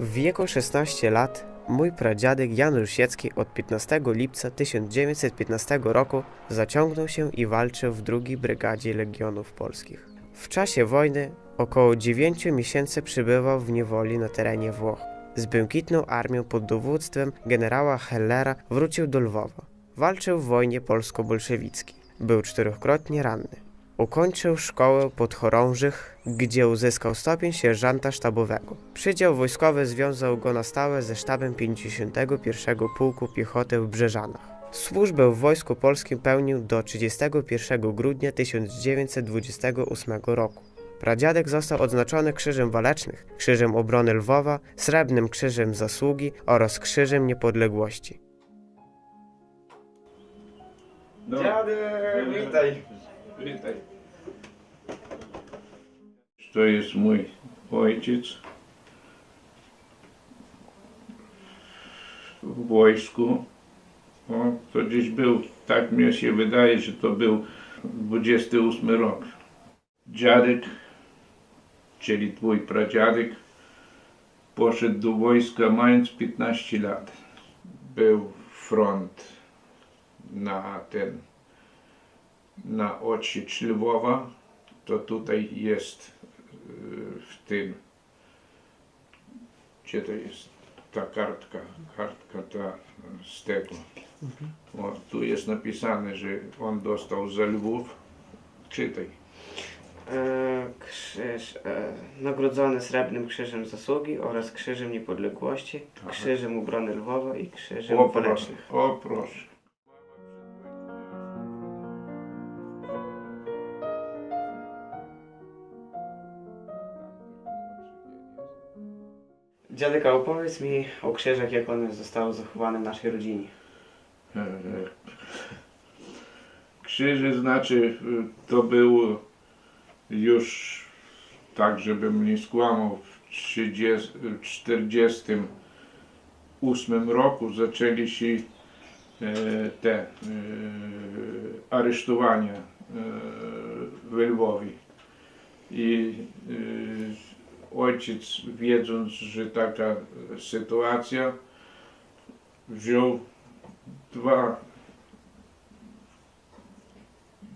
W wieku 16 lat mój pradziadek Jan Rusiecki od 15 lipca 1915 roku zaciągnął się i walczył w drugiej brygadzie Legionów Polskich. W czasie wojny około 9 miesięcy przebywał w niewoli na terenie Włoch. Z błękitną armią pod dowództwem generała Hellera wrócił do Lwowa. Walczył w wojnie polsko-bolszewickiej. Był czterokrotnie ranny. Ukończył szkołę podchorążych, gdzie uzyskał stopień sierżanta sztabowego. Przydział wojskowy związał go na stałe ze sztabem 51 Pułku Piechoty w Brzeżanach. Służbę w Wojsku Polskim pełnił do 31 grudnia 1928 roku. Pradziadek został odznaczony Krzyżem Walecznych, Krzyżem Obrony Lwowa, Srebrnym Krzyżem Zasługi oraz Krzyżem Niepodległości. No, Dziadek, witaj. Witaj. To jest mój ojciec w wojsku. O, to gdzieś był, tak mi się wydaje, że to był 28 rok. Dziadek, czyli twój pradziadek, poszedł do wojska mając 15 lat. Był front na ten na odsiecz Lwowa, to tutaj jest y, w tym, gdzie to jest ta kartka, kartka ta z tego. O, tu jest napisane, że on dostał za Lwów. Czytaj. E, krzyż e, nagrodzony Srebrnym Krzyżem Zasługi oraz Krzyżem Niepodległości, Aha. Krzyżem Obrony Lwowa i Krzyżem O proszę, Walecznych. o proszę. Dziadek, opowiedz mi o krzyżach, jak one zostały zachowane w naszej rodzinie. Krzyże znaczy y, to było już tak, żebym nie skłamał, w 30, w 48 roku zaczęli się e, te e, aresztowania e, w Lwowie. I e, ojciec, wiedząc, że taka sytuacja, wziął dwa,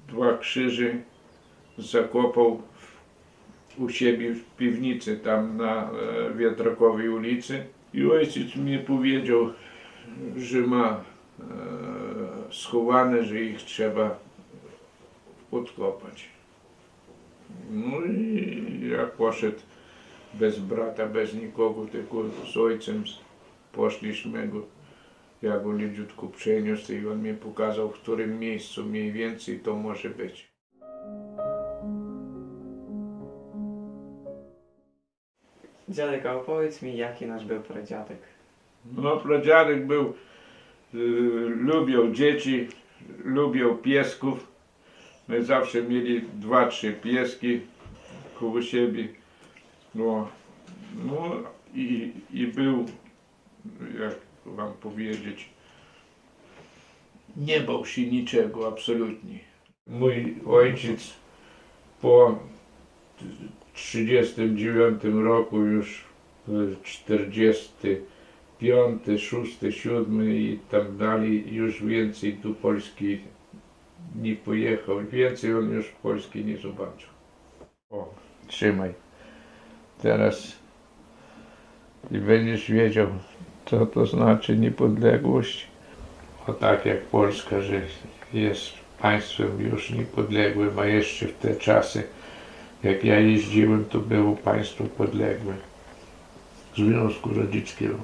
dwa krzyże, zakopał u siebie w piwnicy, tam na e, Wiatrakowej ulicy. I ojciec mi powiedział, że ma e, schowane, że ich trzeba odkopać. No i ja poszedł bez brata, bez nikogo, tylko z ojcem poszliśmy go ja go leciutko przeniósł i on mi pokazał, w którym miejscu mniej więcej to może być. Dziadek, a opowiedz mi, jaki nasz był pradziadek. No, pradziadek był, y, lubił dzieci, lubił piesków. My zawsze mieli dwa, trzy pieski koło siebie. No, no i, i był, jak wam powiedzieć, nie bał się niczego absolutnie. Mój ojciec po 39 roku już w 45, 6, 7 i tak dalej już więcej do Polski nie pojechał. Więcej on już Polski nie zobaczył. O, trzymaj. Teraz i będziesz wiedział, co to znaczy niepodległość. O tak jak Polska, że jest państwem już niepodległym, a jeszcze w te czasy, jak ja jeździłem, to było państwo podległe Związku Radzieckiego.